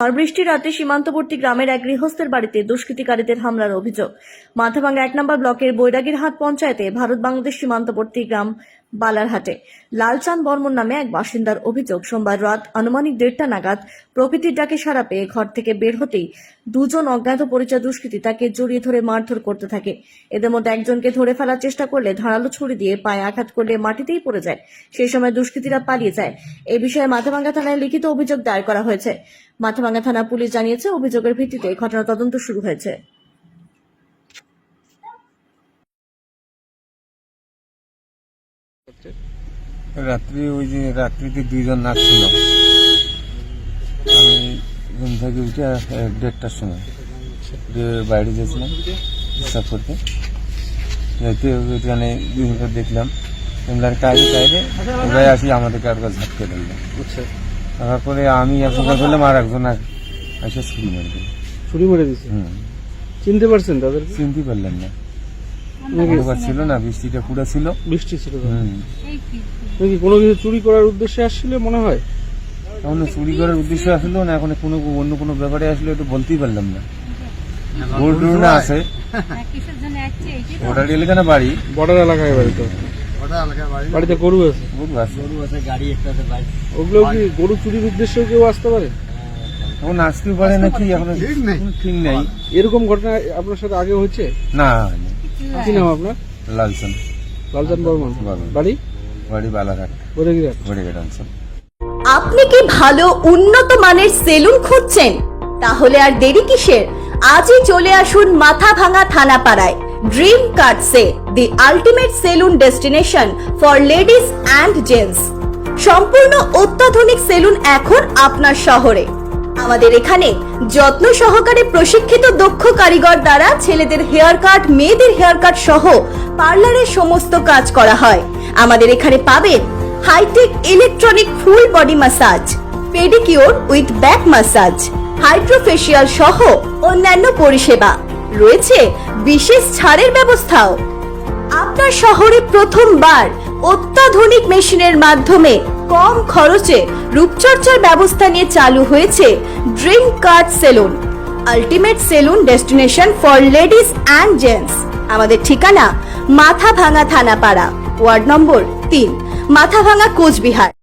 আর বৃষ্টি রাতে সীমান্তবর্তী গ্রামের এক গৃহস্থের বাড়িতে দুষ্কৃতিকারীদের হামলার অভিযোগ। মাথাভাঙ্গা এক নম্বর ব্লকের বৈরাগীর বৈরাগীরহাট পঞ্চায়েতে ভারত বাংলাদেশ সীমান্তবর্তী গ্রাম বালারহাটে। লালচাঁদ বর্মন নামে এক বাসিন্দার অভিযোগ, সোমবার রাত আনুমানিক দেড়টা নাগাদ প্রকৃতির ডাকে সারা পেয়ে ঘর থেকে বের হতেই দুজন অজ্ঞাত পরিচয় দুষ্কৃতী তাকে জড়িয়ে ধরে মারধর করতে থাকে। এদের মধ্যে একজনকে ধরে ফেলার চেষ্টা করলে ধারালো ছুরি দিয়ে পায়ে আঘাত করলে মাটিতেই পড়ে যায়। সেই সময় দুষ্কৃতীরা পালিয়ে যায়। এ বিষয়ে মাথাভাঙ্গা থানায় লিখিত অভিযোগ দায়ের করা হয়েছে। মাথাভাঙ্গা থানা পুলিশ জানিয়েছে, অভিযোগের ভিত্তিতে ঘটনা তদন্ত শুরু হয়েছে। রাত্রি? ওই যে রাত্রিতে দুইজন নাচছিল। আমি ঘুম থেকে উঠে দেড়টার সময় বাইরে গেছিলাম হিসাব করতে। যাইতে ওইখানে দুজনকে দেখলাম। এমলার কাজে কাজে ওরাই আসি আমাদেরকে আর ঝাপকে দিলাম আচ্ছা। তারপরে আমি করলাম আর একজন আর এসে ছুরি মেরে দিল। ছুরি মেরে চিনতে পারছেন তাদের চিনতে পারলাম না। ছিল না বৃষ্টিটা পুরো ছিল। বৃষ্টি ছিল নাকি কোনো কিছু চুরি করার উদ্দেশ্যে আসছিল মনে হয়? এখন চুরি করার উদ্দেশ্য আসলো না এখন কোনো অন্য কোনো ব্যাপারে আসলে একটু বলতেই পারলাম না। গরু না আছে। ওটার এলাকানা বাড়ি। বর্ডার এলাকায় বাড়ি তো। বাড়িতে গরু আছে। গরু আছে। ওগুলো কি গরু চুরির উদ্দেশ্যে কেউ আসতে পারে? এখন আসতেও পারে নাকি এখন ঠিক নেই। এরকম ঘটনা আপনার সাথে আগে হয়েছে? না। কি নাম আপনার? লালসন লালচান বর্মন। বাড়ি? বাড়ি বালাঘাট। বড়িঘাট। অঞ্চল। আপনি কি ভালো উন্নত মানের সেলুন খুঁজছেন? তাহলে আর দেরি কিসের? আজই চলে আসুন Mathabhanga থানাপাড়ায় dream cuts the ultimate salon destination for ladies and gents সম্পূর্ণ অত্যাধুনিক সেলুন এখন আপনার শহরে। আমাদের এখানে যত্ন সহকারে প্রশিক্ষিত দক্ষ কারিগর দ্বারা ছেলেদের হেয়ার কাট, মেয়েদের হেয়ার কাট সহ পার্লারের সমস্ত কাজ করা হয়। আমাদের এখানে পাবেন hi-tech electronic full body massage pedicure with back massage hydrofacial সহ অন্যান্য পরিষেবা। রয়েছে বিশেষ ছাড়ের ব্যবস্থাও। আপনার শহরে প্রথমবার অত্যাধুনিক মেশিনের মাধ্যমে কম খরচে রূপচর্চার ব্যবস্থা নিয়ে চালু হয়েছে dream card salon ultimate salon destination for ladies and gents. আমাদের ঠিকানা মাথাভাঙা থানাপাড়া, ওয়ার্ড নম্বর তিন মাথাভাঙা কোচবিহার।